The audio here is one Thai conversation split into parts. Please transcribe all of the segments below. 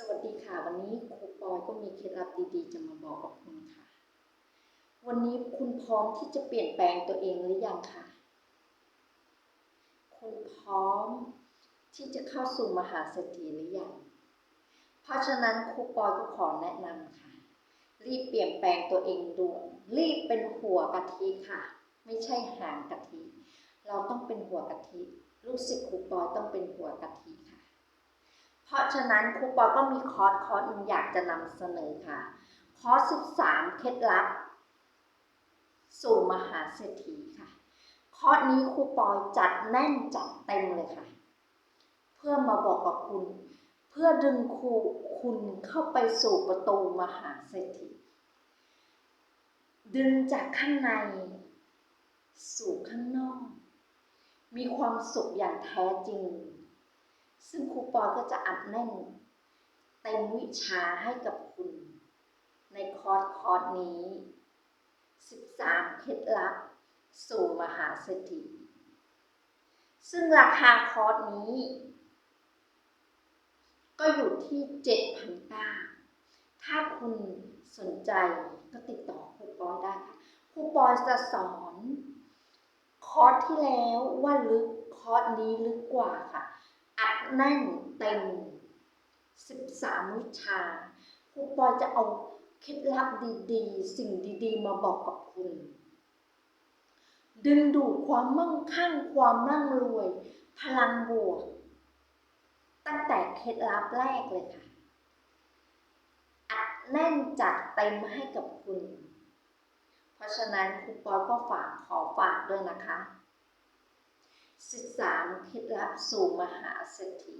สวัสดีค่ะ วันนี้ครูปอยก็มีเคล็ดลับดีๆ จะมาบอกกับคุณค่ะ วันนี้คุณพร้อมที่จะเปลี่ยนแปลงตัวเองหรือยังคะคุณพร้อมที่จะเข้าสู่มหาเศรษฐีหรือยังเพราะฉะนั้นครูปอยก็ขอแนะนำค่ะ รีบเปลี่ยนแปลงตัวเองด่วนรีบเป็นหัวกะทิค่ะ ไม่ใช่หางกะทิ เราต้องเป็นหัวกะทิลูกศิษย์ครูปอยต้องเป็นหัวกะทิ เพราะฉะนั้นครูปอก็มีคอร์สคอร์สหนึ่งอยากจะนำเสนอค่ะ คอร์ส13เคล็ดลับ สู่มหาเศรษฐีค่ะ คอร์สนี้ครูปอยจัดแน่นจัดเต็มเลยค่ะ เพื่อมาบอกกับคุณ เพื่อดึงครูคุณเข้าไปสู่ประตูมหาเศรษฐี ดึงจากข้างในสู่ข้างนอก มีความสุขอย่างแท้จริง ซึ่งครูปอยก็จะอัดแน่นเต็มวิชาให้กับคุณ ในคอร์สคอร์สนี้ 13 เคล็ดลับ สู่มหาเศรษฐีซึ่งราคาคอร์สนี้ ก็อยู่ที่7,900ถ้าคุณสนใจก็ติดต่อครูปอยได้ค่ะครูปอยจะสอน คอร์สที่แล้วว่าลึกคอร์สนี้ลึกกว่าค่ะ อัดแน่นเต็ม 13 วิชา ครูปอยจะเอาเคล็ดลับดีๆ สิ่งดีๆ มาบอกกับคุณ ดึงดูดความมั่งคั่งความร่ำรวย พลังบวก ตั้งแต่เคล็ดลับแรกเลยค่ะ อัดแน่นจัดเต็มให้กับคุณ เพราะฉะนั้นครูปอยก็ฝากขอฝากด้วยนะคะ 13เคล็ดลับสู่มหาเศรษฐี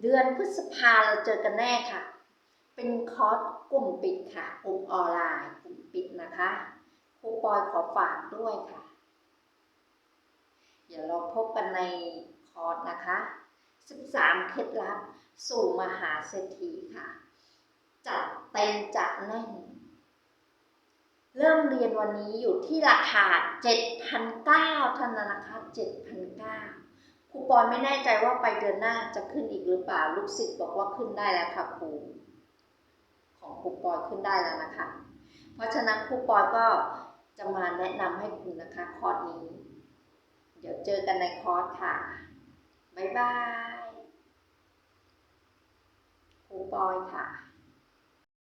เดือนพฤษภาเราเจอกันแน่ค่ะ เป็นคอร์สกลุ่มปิดค่ะกลุ่มออนไลน์กลุ่มปิดนะคะครูปอยขอฝากด้วยค่ะ เดี๋ยวเราพบกันในคอร์สนะคะ 13 เคล็ดลับสู่มหาเศรษฐีค่ะ จัดเต็มจัดแน่น มเรียนวันนี้อยู่ที่ราคา 7,900เท่านั้นนะคะ 7,900ครูปอยไม่แน่ใจว่าไปเดือนหน้าจะขึ้นอีกหรือเปล่า ลูกศิษย์บอกว่าขึ้นได้แล้วค่ะครูของครูปอยขึ้นได้แล้วนะคะ เพราะฉะนั้นครูปอยก็จะมาแนะนำให้คุณนะคะคอร์สนี้ เดี๋ยวเจอกันในคอร์สค่ะ บ๊ายบายครูปอยค่ะ